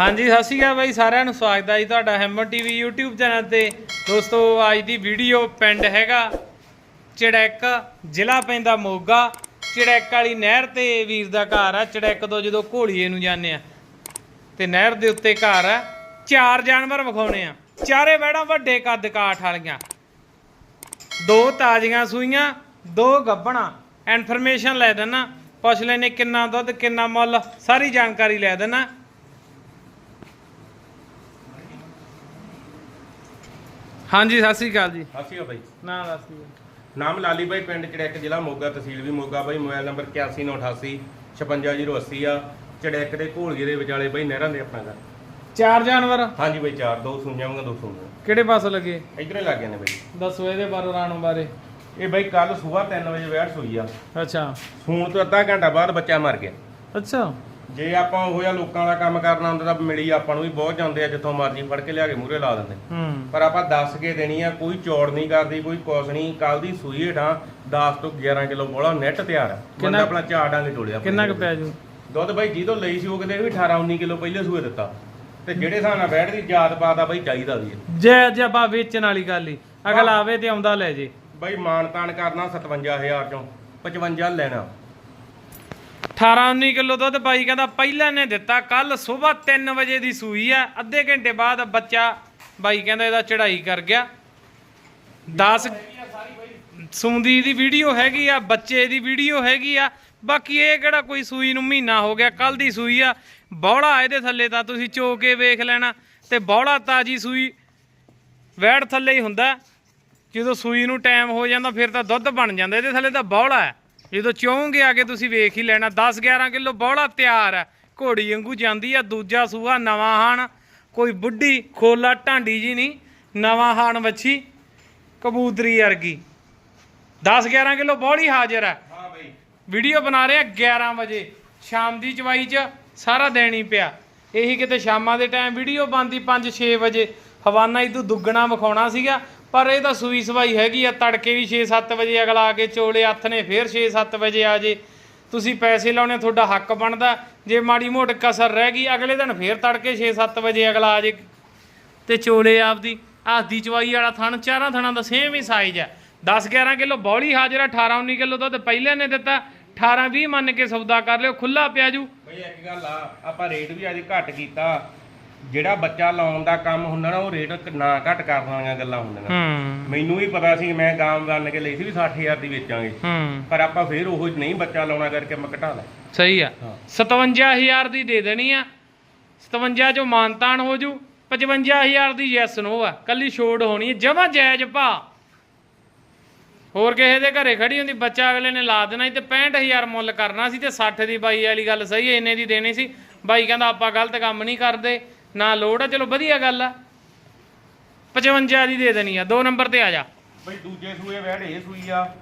ਹਾਂਜੀ, ਸਤਿ ਸ਼੍ਰੀ ਅਕਾਲ ਬਾਈ, ਸਾਰਿਆਂ ਨੂੰ ਸਵਾਗਤ ਹੈ ਜੀ ਤੁਹਾਡਾ ਹੈਮਰ ਟੀਵੀ YouTube ਚੈਨਲ ਤੇ। ਦੋਸਤੋ, ਅੱਜ ਦੀ ਵੀਡੀਓ ਪਿੰਡ ਹੈਗਾ, ਚੜੈਕ, ਜ਼ਿਲ੍ਹਾ ਪੈਂਦਾ ਮੋਗਾ। ਚੜੈਕ ਵਾਲੀ ਨਹਿਰ ਤੇ ਵੀਰ ਦਾ ਘਰ ਆ, ਚੜੈਕ ਤੋਂ ਜਦੋਂ ਘੋਲੀਏ ਨੂੰ ਜਾਂਦੇ ਆ। ਤੇ ਨਹਿਰ ਦੇ ਉੱਤੇ ਘਰ ਆ, ਚਾਰ ਜਾਨਵਰ ਵਿਖਾਉਣੇ ਆ। ਚਾਰੇ ਵੈੜਾਂ ਵੱਡੇ ਕੱਦ ਕਾਠ ਵਾਲੀਆਂ। ਦੋ ਤਾਜ਼ੀਆਂ ਸੂਈਆਂ, ਦੋ ਗੱਬਣਾ। ਇਨਫੋਰਮੇਸ਼ਨ ਲੈ ਦੇਣਾ ਪੁੱਛ ਲੈਨੇ ਕਿੰਨਾ ਦੁੱਧ, ਕਿੰਨਾ ਮੁੱਲ, ਸਾਰੀ ਜਾਣਕਾਰੀ ਲੈ ਦੇਣਾ ਹਾਂਜੀ ਸਤਿ ਸ੍ਰੀ ਅਕਾਲ ਜੀ। ਹਾਸੀਆ ਬਾਈ। ਨਾ ਦੱਸ ਦਿਓ ਨਾਮ ਲਾਲੀ ਬਾਈ ਪਿੰਡ ਚੜੈਕ ਜ਼ਿਲ੍ਹਾ ਮੋਗਾ ਤਹਿਸੀਲ ਵੀ ਮੋਗਾ ਬਾਈ ਮੋਬਾਈਲ ਨੰਬਰ 8198 56080 ਆ। ਚੜੈਕ ਦੇ ਘੋਲਗੇ ਦੇ ਵਿਚਾਲੇ ਬਾਈ ਨਹਿਰਾਂ ਦੇ ਆਪਣਾ ਘਰ। ਚਾਰ ਜਾਨਵਰ? ਹਾਂਜੀ ਬਾਈ ਚਾਰ ਦੋ ਸੂਈਆਂ ਵਾਂਗਾ ਦੋ ਸੂਈਆਂ। ਕਿਹੜੇ ਪਾਸੋਂ ਲੱਗੇ? ਇਧਰੇ ਲੱਗ ਗਏ ਨੇ ਬਾਈ। ਦੱਸੋ ਇਹਦੇ ਬਾਰੇ ਰਾਣੋ ਬਾਰੇ। ਇਹ ਬਾਈ ਕੱਲ ਸਵੇਰ 3 ਵਜੇ ਵੈੜ ਸੂਈ ਆ। ਅੱਛਾ। ਸੂਣ ਤੋਂ ਅੱਧਾ ਘੰਟਾ ਬਾਅਦ ਬੱਚਾ ਮਰ ਗਿਆ। ਅੱਛਾ। ਜੇ ਆਪਾਂ ਉਹ ਜਿਹਾ ਲੋਕਾਂ ਦਾ ਕੰਮ ਕਰਨਾ ਹੁੰਦਾ ਤਾਂ ਮਿਲੀ ਆਪਾਂ ਨੂੰ ਵੀ ਬਹੁਤ ਜਾਂਦੇ ਆ ਜਿੱਥੋਂ ਮਰਜ਼ੀ ਫੜ ਕੇ ਲਿਆ ਕੇ ਮੂਹਰੇ ਲਾ ਦਿੰਦੇ। ਹੂੰ। ਪਰ ਆਪਾਂ ਦੱਸ ਕੇ ਦੇਣੀ ਆ ਕੋਈ ਚੌੜ ਨਹੀਂ ਕਰਦੀ ਕੋਈ ਕੁਛ ਨਹੀਂ। ਕੱਲ ਦੀ ਸੂਈ ਹੇਠਾਂ 10 ਤੋਂ 11 ਕਿਲੋ ਬੋਲਾ ਨੈਟ ਤਿਆਰ ਆ। ਬੰਦਾ ਕਿੰਨਾ- ਆਪਣਾ ਚਾਰ ਡਾਂਗੇ ਟੋਲਿਆ ਕਿੰਨਾ ਕੁ ਪਿਆ ਜੂ? ਦੁੱਧ ਬਾਈ ਜਿਹਦੋਂ ਲਈ ਸੀ ਉਹ ਕਹਿੰਦੇ ਵੀ 18 19 ਕਿਲੋ ਪਹਿਲੇ ਸੂਏ ਦਿੱਤਾ। ਤੇ ਜਿਹੜੇ ਹਿਸਾਬ ਨਾਲ ਬੈਠ ਦੀ ਯਾਦ ਪਾਦਾ ਬਾਈ ਚਾਹੀਦਾ ਵੀ ਹੈ। ਜੈ ਜਬਾ ਵੇਚਣ ਵਾਲੀ ਗੱਲ ਹੀ ਅਗਲਾ ਆਵੇ ਤੇ ਆਉਂਦਾ ਲੈ ਜੇ। ਬਾਈ ਮਾਨ ਤਾਨ ਕਰਨਾ 57000 ਚੋਂ 55 ਲੈਣਾ। 18 19 ਕਿਲੋ ਦੁੱਧ ਬਾਈ ਕਹਿੰਦਾ ਪਹਿਲਾਂ ਨੇ ਦਿੱਤਾ ਕੱਲ ਸਵੇਰ 3 ਵਜੇ ਦੀ ਸੂਈ ਆ, ਅੱਧੇ ਘੰਟੇ ਬਾਅਦ ਬੱਚਾ ਬਾਈ ਕਹਿੰਦਾ ਇਹਦਾ ਚੜਾਈ ਕਰ ਗਿਆ। 10 ਸੁੰਦੀ ਦੀ ਵੀਡੀਓ ਹੈਗੀ ਆ, ਬੱਚੇ ਦੀ ਵੀਡੀਓ ਹੈਗੀ ਆ, ਬਾਕੀ ਇਹ ਕਿਹੜਾ ਕੋਈ ਸੂਈ ਨੂੰ ਮਹੀਨਾ ਹੋ ਗਿਆ ਕੱਲ ਦੀ ਸੂਈ ਆ ਬੌੜਾ ਇਹਦੇ ਥੱਲੇ ਤਾਂ ਤੁਸੀਂ ਚੋ ਕੇ ਵੇਖ ਲੈਣਾ, ਤੇ ਬੌੜਾ ਤਾਜੀ ਸੂਈ ਵੈੜ ਥੱਲੇ ਹੀ ਹੁੰਦਾ, ਜਦੋਂ ਸੂਈ ਨੂੰ ਟਾਈਮ ਹੋ ਜਾਂਦਾ ਫਿਰ ਤਾਂ ਦੁੱਧ ਬਣ ਜਾਂਦਾ, ਇਹਦੇ ਥੱਲੇ ਤਾਂ ਬੌੜਾ ਹੈ। ਜਦੋਂ ਚੋਂਗੇ ਆ ਕੇ ਤੁਸੀਂ ਵੇਖ ਹੀ ਲੈਣਾ 10 11 ਕਿਲੋ ਬੌੜਾ ਤਿਆਰ ਹੈ। ਘੋੜੀ ਵਾਂਗੂ ਜਾਂਦੀ ਆ ਦੂਜਾ ਸੂਆ ਨਵਾਂ ਹਾਣ। ਕੋਈ ਬੁੱਢੀ ਖੋਲਾ ਢਾਂਡੀ ਜੀ ਨਹੀਂ ਨਵਾਂ ਹਾਣ ਵੱਛੀ ਕਬੂਤਰੀ ਵਰਗੀ। 10 11 ਕਿਲੋ ਬੌੜੀ ਹਾਜ਼ਰ ਹੈ। ਹਾਂ ਬਾਈ। ਵੀਡੀਓ ਬਣਾ ਰਹੇ ਆ 11 ਵਜੇ। ਸ਼ਾਮ ਦੀ ਚਵਾਈ 'ਚ ਸਾਰਾ ਹੀ ਪਿਆ। ਇਹੀ ਕਿਤੇ ਸ਼ਾਮਾਂ ਦੇ ਟਾਈਮ ਵੀਡੀਓ ਬਣਦੀ 5-6 ਵਜੇ। ਹਵਾਨਾ ਹੀ ਤੋਂ ਦੁੱਗਣਾ ਵਿਖਾਉਣਾ ਸੀਗਾ। ਪਰ ਇਹ ਤਾਂ ਸੂਈ ਸਵਾਈ ਹੈਗੀ ਆ, ਤੜਕੇ ਵੀ 6-7 ਵਜੇ ਅਗਲਾ ਆ ਕੇ ਚੋਲੇ ਹੱਥ ਨੇ, ਫੇਰ 6-7 ਵਜੇ ਆ ਜੇ। ਤੁਸੀਂ ਪੈਸੇ ਲਾਉਣੇ, ਤੁਹਾਡਾ ਹੱਕ ਬਣਦਾ। ਜੇ ਮਾੜੀ ਮੋਟ ਕਸਰ ਰਹਿ ਗਈ, ਅਗਲੇ ਦਿਨ ਫੇਰ ਤੜਕੇ 6-7 ਵਜੇ ਅਗਲਾ ਆ ਜੇ। ਤੇ ਚੋਲੇ ਆਪਦੀ ਆਦੀ ਚਵਾਈ ਵਾਲਾ ਥਣ, ਚਾਰਾਂ ਥਣਾਂ ਦਾ ਸੇਮ ਹੀ ਸਾਈਜ਼ ਹੈ 10 11 ਕਿਲੋ ਬੌਲੀ ਹਾਜ਼ਰ ਆ 18 19 ਕਿਲੋ ਦੁੱਧ ਪਹਿਲੇ ਨੇ ਦਿੱਤਾ। 18 20 ਮੰਨ ਕੇ ਸੌਦਾ ਕਰ ਲਿਓ ਖੁੱਲਾ ਪਿਆ ਜੂ। ਬਈ ਇੱਕ ਗੱਲ ਆ, ਆਪਾਂ ਰੇਟ ਵੀ ਅੱਜ ਘੱਟ ਕੀਤਾ। ਜਿਹੜਾ ਬੱਚਾ ਲਾਉਣ ਦਾ ਕੰਮ ਹੁੰਦਾ ਨਾ ਉਹ ਰੇਟ ਨਾ ਘੱਟ ਕਰਨ ਵਾਲੀਆਂ ਗੱਲਾਂ ਹੁੰਦੀਆਂ। ਹੂੰ। ਮੈਨੂੰ ਵੀ ਪਤਾ ਸੀ ਮੈਂ ਗਾਂ ਬਣ ਕੇ ਲਈ ਸੀ ਵੀ 60000 ਦੀ ਵੇਚਾਂਗੇ। ਹੂੰ। ਪਰ ਆਪਾਂ ਫੇਰ ਉਹ ਨਹੀਂ ਬੱਚਾ ਲਾਉਣਾ ਕਰਕੇ ਮੈਂ ਘਟਾ ਲਿਆ। ਸਹੀ ਆ। ਹਾਂ। 57000 ਦੀ ਦੇ ਦੇਣੀ ਆ। 57 ਚੋਂ ਮਾਨਤਾਨ ਹੋ ਜੂ। 55000 ਦੀ ਯੈਸ ਨੋ ਆ। ਕੱਲੀ ਛੋੜ ਹੋਣੀ ਹੈ ਜਮਾ ਜਾਇਜ਼ ਭਾ। ਹੋਰ ਕਿਸੇ ਦੇ ਘਰੇ ਖੜੀ ਹੁੰਦੀ ਬੱਚਾ ਅਗਲੇ ਨੇ ਲਾ ਦੇਣਾ ਸੀ ਤੇ 65000 ਮੁੱਲ ਕਰਨਾ ਸੀ ਤੇ 60 ਦੀ ਬਾਈ ਵਾਲੀ ਗੱਲ ਸਹੀ ਹੈ ਇੰਨੇ ਦੀ ਦੇਣੀ ਸੀ। ਬਾਈ ਕਹਿੰਦਾ ਆਪਾਂ ਗਲਤ ਕੰਮ ਨਹੀਂ ਕਰਦੇ। ਨਾ ਲੋੜ ਆ ਚਲੋ ਵਧੀਆ ਗੱਲ ਆ। 55 ਦੀ ਦੇ ਦੇਣੀ ਆ ਦੋ ਨੰਬਰ ਤੇ ਆ ਜਾ। ਬਈ ਦੂਜੇ ਸੂਏ ਵੈੜ ਇਹ ਸੂਈ ਆ।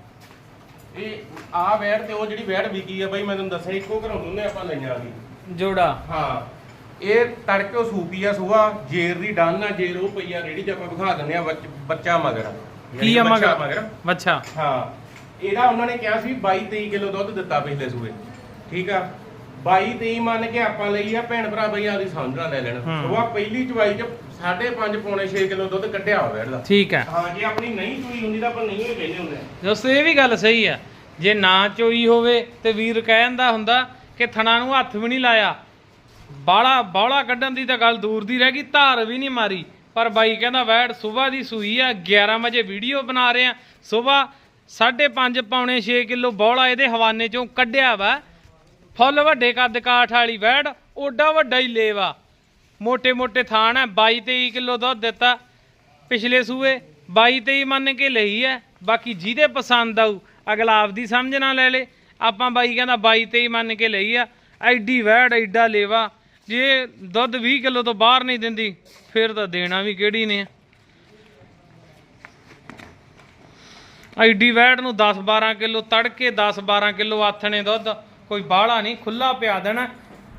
ਇਹ ਆ ਵੈੜ ਤੇ ਉਹ ਜਿਹੜੀ ਵੈੜ ਵਿਕੀ ਆ ਬਈ ਮੈਂ ਤੁਹਾਨੂੰ ਦੱਸਿਆ ਇੱਕੋ ਘਰੋਂ ਦੋਨੇ ਆਪਾਂ ਲਈਆਂ ਸੀ। ਜੋੜਾ। ਹਾਂ ਇਹ ਤੜਕੇ ਸੂਪੀ ਆ ਸੁਆ ਜੇਰ ਦੀ ਡੰਨ ਆ ਜੇਰ ਉਹ ਪਈ ਆ ਰੇੜੀ ਚ ਆਪਾਂ ਵਿਖਾ ਦਿੰਦੇ ਆ ਬੱਚ- ਬੱਚਾ ਮਗਰ। ਕੀ ਆ ਬੱਚਾ ਮਗਰ? ਅੱਛਾ ਹਾਂ ਇਹਦਾ ਉਹਨਾਂ ਨੇ ਕਿਹਾ ਸੀ 22 23 ਕਿਲੋ ਦੁੱਧ ਦਿੱਤਾ ਪਿਛਲੇ ਸੂਏ। ਠੀਕ ਆ? 22 23 ਮੰਨ ਕੇ ਆਪਾਂ ਲਈ ਆ ਭੈਣ ਭਰਾ ਬਈ ਆਦੀ ਸਮਝਣਾ ਲੈ ਲੈਣ। ਹੂੰ। ਸੁਆ ਪਹਿਲੀ ਚਵਾਈ ਚ 5.5 ਪੌਣੇ 6 ਕਿਲੋ ਦੁੱਧ ਕੱਢਿਆ ਹੋਇਆ ਇਹਦਾ। ਠੀਕ ਹੈ। ਹਾਂ ਜੇ ਆਪਣੀ ਨਹੀਂ ਚੂਈ ਹੁੰਦੀ ਤਾਂ ਆਪਾਂ ਨਹੀਂ ਹੀ ਕਹਿੰਦੇ ਹੁੰਦੇ। ਦੋਸਤੋ ਇਹ ਵੀ ਗੱਲ ਸਹੀ ਆ ਜੇ ਨਾ ਚੋਈ ਹੋਵੇ ਤੇ ਵੀਰ ਕਹਿੰਦਾ ਹੁੰਦਾ ਕਿ ਥਣਾ ਨੂੰ ਹੱਥ ਵੀ ਨਹੀਂ ਲਾਇਆ। ਬਾਲਾ ਬੌਲਾ ਕੱਢਣ ਦੀ ਤਾਂ ਗੱਲ ਦੂਰ ਦੀ ਰਹਿ ਗਈ ਧਾਰ ਵੀ ਨਹੀਂ ਮਾਰੀ। ਪਰ ਬਾਈ ਕਹਿੰਦਾ ਵੈੜ ਸਵੇਰ ਦੀ ਸੂਈ ਆ 11 ਵਜੇ ਵੀਡੀਓ ਬਣਾ ਰਹੇ ਆ। ਸਵੇਰ 5.5 ਪੌਣੇ 6 ਕਿਲੋ ਬੌਲਾ ਇਹਦੇ ਹਵਾਨੇ ਚੋਂ ਕੱਢਿਆ ਵਾ। ਫੁੱਲ ਵੱਡੇ ਕੱਦ ਕਾਠ ਵਾਲੀ ਵੈੜ, ਓਡਾ ਵੱਡਾ ਹੀ ਲੇਵਾ। ਮੋٹے ਮੋٹے ਥਾਣ ਹੈ 22 23 ਕਿਲੋ ਦੁੱਧ ਦਿੱਤਾ ਪਿਛਲੇ ਸੂਏ 22 23 ਮੰਨ ਕੇ ਲਈ ਹੈ ਬਾਕੀ ਜਿਹਦੇ ਪਸੰਦ ਆਊ, ਅਗਲਾ ਆਪਦੀ ਸਮਝ ਨਾ ਲੈ ਲੇ। ਆਪਾਂ ਬਾਈ ਕਹਿੰਦਾ 22 23 ਮੰਨ ਕੇ ਲਈ ਆ, ਐਡੀ ਵੈੜ, ਐਡਾ ਲੇਵਾ, ਜੇ ਦੁੱਧ 20 ਕਿਲੋ ਤੋਂ ਬਾਹਰ ਨਹੀਂ ਦਿੰਦੀ, ਫਿਰ ਤਾਂ ਦੇਣਾ ਵੀ ਕਿਹੜੀ ਨੇ ਐਡੀ ਵੈੜ ਨੂੰ 10 12 ਕਿਲੋ ਤੜਕੇ 10 12 ਕਿਲੋ ਆਥਣੇ ਦੁੱਧ। ਕੋਈ ਬਾਹਲਾ ਨਹੀਂ ਖੁੱਲਾ ਪਿਆ ਦੇਣਾ।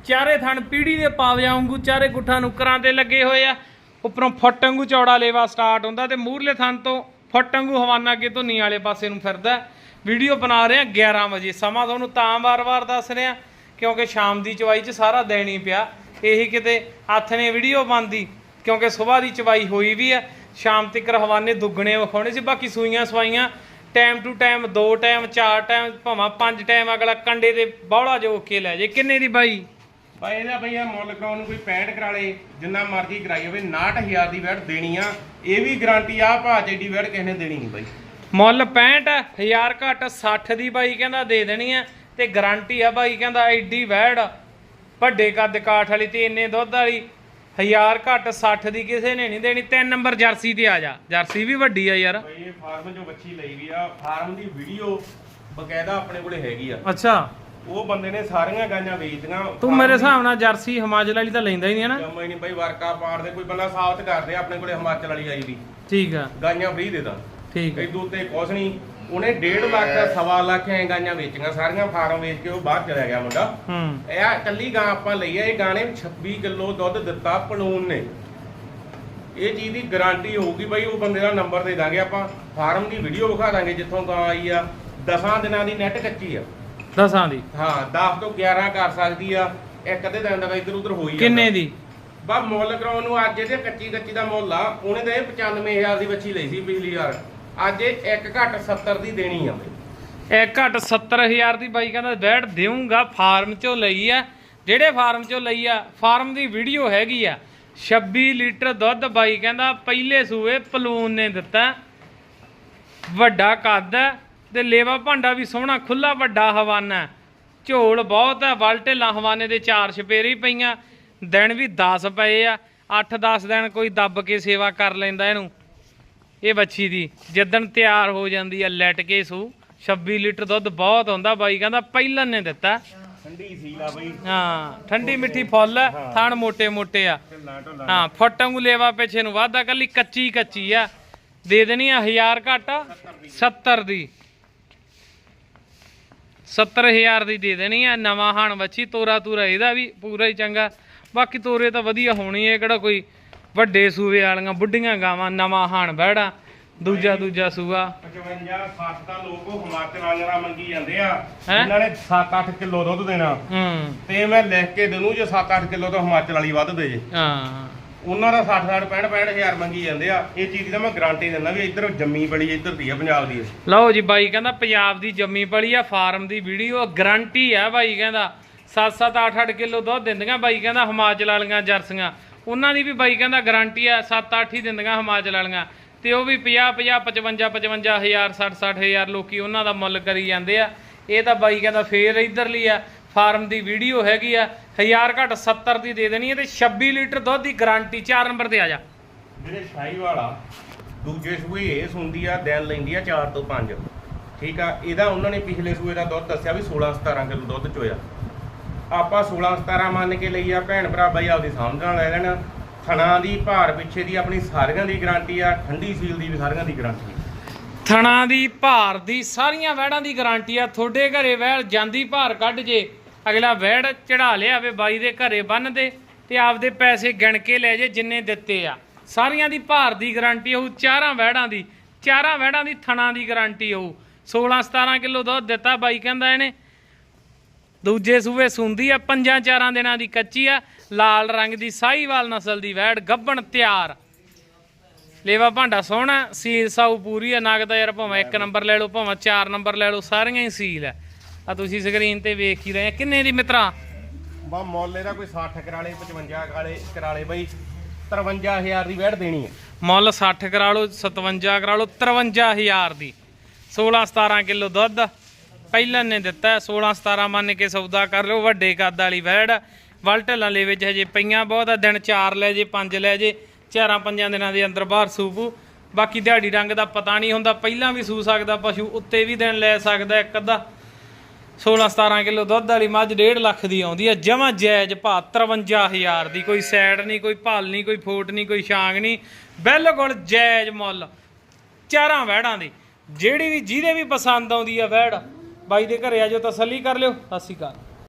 ਚਾਰੇ ਥਣ ਪੀੜੀ ਦੇ ਪਾਵੇ ਵਾਂਗੂ ਚਾਰੇ ਗੁੱਠਾਂ ਨੁਕਰਾਂ ਤੇ ਲੱਗੇ ਹੋਏ ਆ। ਉੱਪਰੋਂ ਫੁੱਟ ਵਾਂਗੂ ਚੌੜਾ ਲੇਵਾ ਸਟਾਰਟ ਹੁੰਦਾ ਤੇ ਮੂਰਲੇ ਥਣ ਤੋਂ ਫੁੱਟ ਵਾਂਗੂ ਹਵਾਨਾ ਅੱਗੇ ਧੁੰਨੀ ਵਾਲੇ ਪਾਸੇ ਨੂੰ ਫਿਰਦਾ। ਵੀਡੀਓ ਬਣਾ ਰਹੇ ਆ 11 ਵਜੇ। ਸਮਾਂ ਤੁਹਾਨੂੰ ਤਾਂ ਵਾਰ-ਵਾਰ ਦੱਸ ਰਿਹਾ, ਕਿਉਂਕਿ ਸ਼ਾਮ ਦੀ ਚਵਾਈ 'ਚ ਸਾਰਾ ਦਿਨ ਹੀ ਪਿਆ। ਇਹੀ ਕਿਤੇ ਹੱਥ ਨੇ ਵੀਡੀਓ ਬਣਦੀ, ਕਿਉਂਕਿ ਸਵੇਰ ਦੀ ਚਵਾਈ ਹੋਈ ਵੀ ਆ। ਸ਼ਾਮ ਤੱਕ ਹਵਾਨੇ ਦੁੱਗਣੇ ਵਿਖਾਉਣੇ ਸੀ, ਬਾਕੀ ਸੂਈਆਂ ਸਵਾਈਆਂ ਟਾਈਮ ਟੂ ਟਾਈਮ ਦੋ ਟਾਈਮ ਚਾਰ ਟਾਈਮ ਭਾਵੇਂ ਪੰਜ ਟਾਈਮ ਅਗਲਾ ਕੰਡੇ ਦੇ ਬੌਲਾ ਜੋ ਕੇ ਲੈ ਜੇ। ਕਿੰਨੇ ਦੀ ਬਾਈ? ਬਾਈ ਇਹਦਾ ਭਈਆ ਮੁੱਲ ਕਰਾਉਣ ਨੂੰ ਕੋਈ 65 ਕਰਾ ਲੇ ਜਿੰਨਾ ਮਰਜ਼ੀ ਕਰਾਈ ਹੋਵੇ 69000 ਦੀ ਵੈਟ ਦੇਣੀ ਆ। ਇਹ ਵੀ ਗਾਰੰਟੀ ਆ ਭਾ ਚ ਏਡੀ ਵੈਟ ਕਿਸੇ ਨੇ ਦੇਣੀ ਨਹੀਂ ਬਾਈ। ਮੁੱਲ 65 ਹਜ਼ਾਰ ਘੱਟ 60 ਦੀ ਬਾਈ ਕਹਿੰਦਾ ਦੇ ਦੇਣੀ ਆ ਤੇ ਗਾਰੰਟੀ ਆ ਬਾਈ ਕਹਿੰਦਾ ਐਡੀ ਵੈੜ। ਵੱਡੇ ਕੱਦ ਕਾਠ ਵਾਲੀ ਤੇ ਇੰਨੇ ਦੁੱਧ ਵਾਲੀ ਹਜ਼ਾਰ ਘੱਟ 60 ਦੀ ਕਿਸੇ ਨੇ ਨਹੀਂ ਦੇਣੀ ਤਿੰਨ ਨੰਬਰ ਜਰਸੀ ਤੇ ਆ ਜਾ। ਜਰਸੀ ਵੀ ਵੱਡੀ ਆ ਯਾਰ। ਬਾਈ ਇਹ ਫਾਰਮ ਚੋਂ ਬੱਚੀ ਲਈ ਵੀ ਆ ਫਾਰਮ ਦੀ ਵੀਡੀਓ ਬਕਾਇਦਾ ਆਪਣੇ ਕੋਲੇ ਹੈਗੀ ਆ। ਅੱਛਾ। ਉਹ ਬੰਦੇ ਨੇ ਸਾਰੀਆਂ ਗਾਂਆਂ ਵੇਚਦੀਆਂ ਤੂੰ ਮੇਰੇ ਹਿਸਾਬ ਨਾਲ ਜਰਸੀ ਹਿਮਾਚਲ ਵਾਲੀ ਤਾਂ ਲੈਂਦਾ ਹੀ ਨਹੀਂ ਹੈ ਨਾ। ਜਮਾ ਹੀ ਨਹੀਂ ਬਾਈ ਵਰਕਾ ਪਾੜ ਦੇ ਕੋਈ ਬੰਦਾ ਸਾਬਤ ਕਰਦੇ ਆਪਣੇ ਕੋਲੇ ਹਿਮਾਚਲ ਵਾਲੀ ਆਈ ਵੀ ਠੀਕ ਆ। ਗਾਂਆਂ ਫ੍ਰੀ ਦੇ ਦਾਂ। ਠੀਕ ਆ। ਇਦੋਂ ਤੇ ਕੁਛ ਨਹੀਂ। ਉਹਨੇ 1.5 ਲੱਖ ਸਵਾ ਲੱਖ ਐ ਗਾਂਆਂ ਵੇਚੀਆਂ ਸਾਰੀਆਂ ਫਾਰਮ ਵੇਚ ਕੇ ਉਹ ਬਾਹਰ ਚਲਾ ਗਿਆ ਮੁੰਡਾ। ਹੂੰ। ਇਹ ਆ ਇਕੱਲੀ ਗਾਂ ਆਪਾਂ ਲਈ ਆ ਇਹ ਗਾਣੇ 26 ਕਿਲੋ ਦੁੱਧ ਦਿੱਤਾ ਪਲੂਨ ਨੇ। ਇਹ ਚੀਜ਼ ਦੀ ਗਾਰੰਟੀ ਹੋਊਗੀ ਬਾਈ ਉਹ ਬੰਦੇ ਦਾ ਨੰਬਰ ਦੇ ਦਾਂਗੇ ਆਪਾਂ। ਫਾਰਮ ਦੀ ਵੀਡੀਓ ਵਿਖਾ ਦਾਂਗੇ ਜਿੱਥੋਂ ਗਾਂ ਆਈ ਆ। 10 ਦਿਨਾਂ ਦੀ ਨੈਟ ਕੱਚੀ ਆ। ਦਸਾਂ ਦੀ? ਹਾਂ 10 ਤੋਂ 11 ਕਰ ਸਕਦੀ ਆ। ਇੱਕ ਅੱਧੇ ਦਿਨ ਦਾ ਇੱਧਰ ਉੱਧਰ ਹੋਈ ਕਿੰਨੇ ਦੀ? ਬਾ ਮੁੱਲ ਕਰਾਉਣ ਨੂੰ ਅੱਜ ਇਹਦੇ ਕੱਚੀ ਕੱਚੀ ਦਾ ਮੁੱਲ ਆ। ਉਹਨੇ ਤਾਂ ਇਹ 95000 ਦੀ ਬੱਚੀ ਲਈ ਸੀ ਪਿਛਲੀ ਵਾਰ। ਅੱਜ ਇਹ ਇੱਕ ਘੱਟ 70 ਦੀ ਦੇਣੀ ਆ। ਬਈ ਇੱਕ ਘੱਟ 70000 ਦੀ ਬਾਈ ਕਹਿੰਦਾ ਬੈਠ ਦੇਊਂਗਾ, ਫਾਰਮ ਚੋਂ ਲਈ ਆ। ਜਿਹੜੇ ਫਾਰਮ ਚੋਂ ਲਈ ਆ, ਫਾਰਮ ਦੀ ਵੀਡੀਓ ਹੈਗੀ ਆ। 26 ਲੀਟਰ ਦੁੱਧ ਬਾਈ ਕਹਿੰਦਾ ਪਹਿਲੇ ਸੂਏ ਪਲੂਨ ਨੇ ਦਿੱਤਾ। ਵੱਡਾ ਕੱਦ ਹੈ ਤੇ ਲੇਵਾ ਭਾਂਡਾ ਵੀ ਸੋਹਣਾ ਖੁੱਲਾ ਵੱਡਾ ਹਵਾਨਾ। ਝੋਲ ਬਹੁਤ ਹੈ ਵਲ ਢੇਲਾਂ ਹਵਾਨੇ ਦੇ ਚਾਰ ਛਪੇਰੀ ਪਈਆਂ। ਦਿਨ ਵੀ 10 ਪਏ ਆ। 8-10 ਦਿਨ ਕੋਈ ਦੱਬ ਕੇ ਸੇਵਾ ਕਰ ਲੈਂਦਾ ਇਹਨੂੰ। ਇਹ ਬੱਚੀ ਦੀ। ਜਦੋਂ ਤਿਆਰ ਹੋ ਜਾਂਦੀ ਆ ਲੈਟ ਕੇ ਸੂ 26 ਲੀਟਰ ਦੁੱਧ ਬਹੁਤ ਹੁੰਦਾ ਬਾਈ ਕਹਿੰਦਾ ਪਹਿਲਾਂ ਨੇ ਦਿੱਤਾ। ਠੰਡੀ ਸੀਲ ਆ ਬਾਈ। ਹਾਂ ਠੰਡੀ ਮਿੱਠੀ ਫੁੱਲ ਹੈ। ਮੋਟੇ ਮੋਟੇ ਆ। ਹਾਂ ਫਟੰਗੂ ਲੇਵਾ ਪਿੱਛੇ ਨੂੰ ਵਾਧਾ ਕੱਲੀ ਕੱਚੀ ਕੱਚੀ ਆ। ਦੇ ਦੇਣੀ ਆ ਹਜ਼ਾਰ ਘੱਟ 70 ਦੀ। 70000 ਦੀ ਦੇ ਦੇਣੀ ਆ ਨਵਾਂ ਹਾਣ ਵੱਛੀ ਤੋਰਾ ਤੂਰਾ ਇਹਦਾ ਵੀ ਪੂਰਾ ਹੀ ਚੰਗਾ। ਬਾਕੀ ਤੋਰੇ ਤਾਂ ਵਧੀਆ ਹੋਣੀ ਹੈ ਕਿਹੜਾ ਕੋਈ ਵੱਡੇ ਸੂਵੇ ਵਾਲੀਆਂ ਬੁੱਢੀਆਂ ਗਾਵਾਂ ਨਵਾਂ ਹਾਣ ਬਹਿੜਾ ਦੂਜਾ ਦੂਜਾ ਸੂਆ। 55 ਸੱਤ ਤਾਂ ਲੋਕ ਉਹ ਹਿਮਾਚਲ ਵਾਲਿਆਂ ਨਾਲ ਮੰਗੀ ਜਾਂਦੇ ਆ? ਇਹਨਾਂ ਨੇ 7-8 ਕਿਲੋ ਦੁੱਧ ਦੇਣਾ। ਹੂੰ। ਤੇ ਮੈਂ ਲਿਖ ਕੇ ਦੇਣੂ ਜੇ 7-8 ਕਿਲੋ ਤੋਂ ਹਿਮਾਚਲ ਵਾਲੀ ਵੱਧ ਦੇ ਜੇ। ਹਾਂ। ਉਹਨਾਂ ਦਾ 60 60 65 65000 ਮੰਗੀ ਜਾਂਦੇ ਆ। ਇਹ ਚੀਜ਼ ਦੀ ਮੈਂ ਗਾਰੰਟੀ ਦਿੰਦਾ ਵੀ ਇੱਧਰ ਜੰਮੀ ਬੜੀ ਇੱਧਰ ਦੀ ਆ ਪੰਜਾਬ ਦੀ। ਲਓ ਜੀ ਬਾਈ ਕਹਿੰਦਾ ਪੰਜਾਬ ਦੀ ਜੰਮੀ ਪਲੀ ਆ ਫਾਰਮ ਦੀ ਵੀਡੀਓ ਗਰੰਟੀ ਆ ਬਾਈ ਕਹਿੰਦਾ। 7-7 8-8 ਕਿਲੋ ਦੁੱਧ ਦਿੰਦੀਆਂ ਬਾਈ ਕਹਿੰਦਾ ਹਿਮਾਚਲ ਵਾਲੀਆਂ ਜਰਸੀਆਂ। ਉਹਨਾਂ ਦੀ ਵੀ ਬਾਈ ਕਹਿੰਦਾ ਗਰੰਟੀ ਆ 7-8 ਹੀ ਦਿੰਦੀਆਂ ਹਿਮਾਚਲ ਵਾਲੀਆਂ। ਤੇ ਉਹ ਵੀ 50-50 55-55 ਹਜ਼ਾਰ 60-60 ਹਜ਼ਾਰ ਲੋਕੀ ਉਹਨਾਂ ਦਾ ਮੁੱਲ ਕਰੀ ਜਾਂਦੇ ਆ। ਇਹ ਤਾਂ ਬਾਈ ਕਹਿੰਦਾ ਫੇਰ ਇਧਰਲੀ ਆ, ਫਾਰਮ ਦੀ ਵੀਡੀਓ ਹੈਗੀ ਆ, ਹਜ਼ਾਰ ਘੱਟ 70 ਦੀ ਦੇ ਦੇਣੀ ਹੈ ਤੇ 26 ਲੀਟਰ ਦੁੱਧ ਦੀ ਗਰੰਟੀ 4 ਨੰਬਰ ਤੇ ਆ ਜਾ। ਜਿਹੜੇ ਸ਼ਾਹੀ ਵਾਲਾ, ਦੂਜੇ ਸੂਏ ਇਹ ਸੁੰਦੀ ਆ ਦਿਲ ਲੈਂਦੀ ਆ 4 ਤੋਂ 5 ਠੀਕ ਆ, ਇਹਦਾ ਉਹਨਾਂ ਨੇ ਪਿਛਲੇ ਸੂਏ ਦਾ ਦੁੱਧ ਦੱਸਿਆ ਵੀ 16 17 ਕਿਲੋ ਦੁੱਧ ਚੋਇਆ। ਆਪਾਂ 16 17 ਮੰਨ ਕੇ ਲਈ ਆ ਭੈਣ ਭਰਾ ਬਾਈ ਆਪਦੀ ਸਮਝ ਨਾਲ ਲੈ ਲੈਣ। ਥਣਾ ਦੀ ਭਾਰ ਪਿੱਛੇ ਦੀ ਆਪਣੀ ਸਾਰੀਆਂ ਦੀ ਗਾਰੰਟੀ ਆ ਠੰਡੀ ਸੀਲ ਦੀ ਵੀ ਸਾਰੀਆਂ ਦੀ ਗਾਰੰਟੀ ਥਣਾ ਦੀ ਭਾਰ ਦੀ ਸਾਰੀਆਂ ਵਹਿੜਾਂ ਦੀ ਗਾਰੰਟੀ ਆ। ਤੁਹਾਡੇ ਘਰੇ ਵਹਿੜ ਜਾਂਦੀ ਭਾਰ ਕੱਢ ਜੇ, ਅਗਲਾ ਵਹਿੜ ਚੜਾ ਲਿਆਵੇ ਬਾਈ ਦੇ ਘਰੇ ਬੰਨ ਦੇ ਤੇ ਆਪਦੇ ਪੈਸੇ ਗਿਣ ਕੇ ਲੈ ਜੇ ਜਿੰਨੇ ਦਿੱਤੇ ਆ। ਸਾਰੀਆਂ ਦੀ ਭਾਰ ਦੀ ਗਾਰੰਟੀ ਹੋਊ, ਚਾਰਾਂ ਵਹਿੜਾਂ ਦੀ, ਚਾਰਾਂ ਵਹਿੜਾਂ ਦੀ ਥਣਾ ਦੀ ਗਾਰੰਟੀ ਹੋਊ। 16 17 ਕਿਲੋ ਦੁੱਧ ਦਿੱਤਾ ਬਾਈ ਕਹਿੰਦਾ ਇਹਨੇ। ਦੂਜੇ ਸੂਵੇ ਸੁੰਦੀ ਆ ਪੰਜਾਂ ਚਾਰਾਂ ਦਿਨਾਂ ਦੀ ਕੱਚੀ ਆ ਲਾਲ ਰੰਗ ਦੀ ਸਾਹੀਵਾਲ ਨਸਲ ਦੀ ਵਹਿੜ ਗੱਬਣ ਤਿਆਰ। ਲੇਵਾ ਭਾਂਡਾ ਸੋਹਣਾ ਸੀਲ ਸਾਊ ਪੂਰੀ ਆ ਨਗਦਾ ਯਾਰ ਭਾਵੇਂ ਇੱਕ ਨੰਬਰ ਲੈ ਲਓ ਭਾਵੇਂ ਚਾਰ ਨੰਬਰ ਲੈ ਲਓ ਸਾਰੀਆਂ ਹੀ ਸੀਲ ਆ। ਆ ਤੁਸੀਂ ਸਕਰੀਨ ਤੇ ਵੇਖ ਹੀ ਰਹੇ ਕਿੰਨੇ ਦੀ ਮਿੱਤਰਾ? ਬਾ ਮੁੱਲ ਇਹਦਾ ਕੋਈ 60 ਕਰਾਲੇ 55 ਕਰਾਲੇ ਕਰਾਲੇ ਬਾਈ 53000 ਦੀ ਵੈਟ ਦੇਣੀ ਹੈ ਮੁੱਲ 60 ਕਰਾ ਲਓ 57 ਕਰਾ ਲਓ 53000 ਦੀ। 16 17 ਕਿਲੋ ਦੁੱਧ ਪਹਿਲਾਂ ਨੇ ਦਿੱਤਾ 16 17 ਮੰਨ ਕੇ ਸੌਦਾ ਕਰ ਲਿਓ, ਵੱਡੇ ਕੱਦ ਵਾਲੀ ਵੈੜ। ਵਲ ਢੱਲਾਂ ਲੈ ਵਿੱਚ ਹਜੇ ਪਈਆਂ ਬਹੁਤ, ਆ ਦਿਨ 4 ਲੈ ਜੇ 5 ਲੈ ਜੇ, ਚਾਰਾਂ ਪੰਜਾਂ ਦਿਨਾਂ ਦੇ ਅੰਦਰ ਬਾਹਰ ਸੂਪੂ। ਬਾਕੀ ਦਿਹਾੜੀ ਰੰਗ ਦਾ ਪਤਾ ਨਹੀਂ ਹੁੰਦਾ, ਪਹਿਲਾਂ ਵੀ ਸੂ ਸਕਦਾ ਪਸ਼ੂ, ਉੱਤੇ ਵੀ ਦਿਨ ਲੈ ਸਕਦਾ ਇੱਕ ਅੱਧਾ। 16 17 ਕਿਲੋ ਦੁੱਧ ਵਾਲੀ ਮੱਝ 1.5 ਲੱਖ ਦੀ ਆਉਂਦੀ ਆ, ਜਮਾ ਜਾਇਜ਼ ਭਾ 53000 ਦੀ। ਕੋਈ ਸੈਡ ਨਹੀਂ, ਕੋਈ ਭਲ ਨਹੀਂ, ਕੋਈ ਫੋਟ ਨਹੀਂ, ਕੋਈ ਛਾਂਗ ਨਹੀਂ, ਬਿਲਕੁਲ ਜਾਇਜ਼ ਮੁੱਲ। ਚਾਰਾਂ ਵਹਿੜਾਂ ਦੀ, ਜਿਹੜੀ ਵੀ ਜਿਹਦੇ ਵੀ ਪਸੰਦ ਆਉਂਦੀ ਆ ਵਹਿੜ ਬਾਈ ਦੇ ਘਰੇ ਆ ਜਾਓ ਤਸੱਲੀ ਕਰ ਲਿਓ। ਸਤਿ ਸ਼੍ਰੀ ਅਕਾਲ।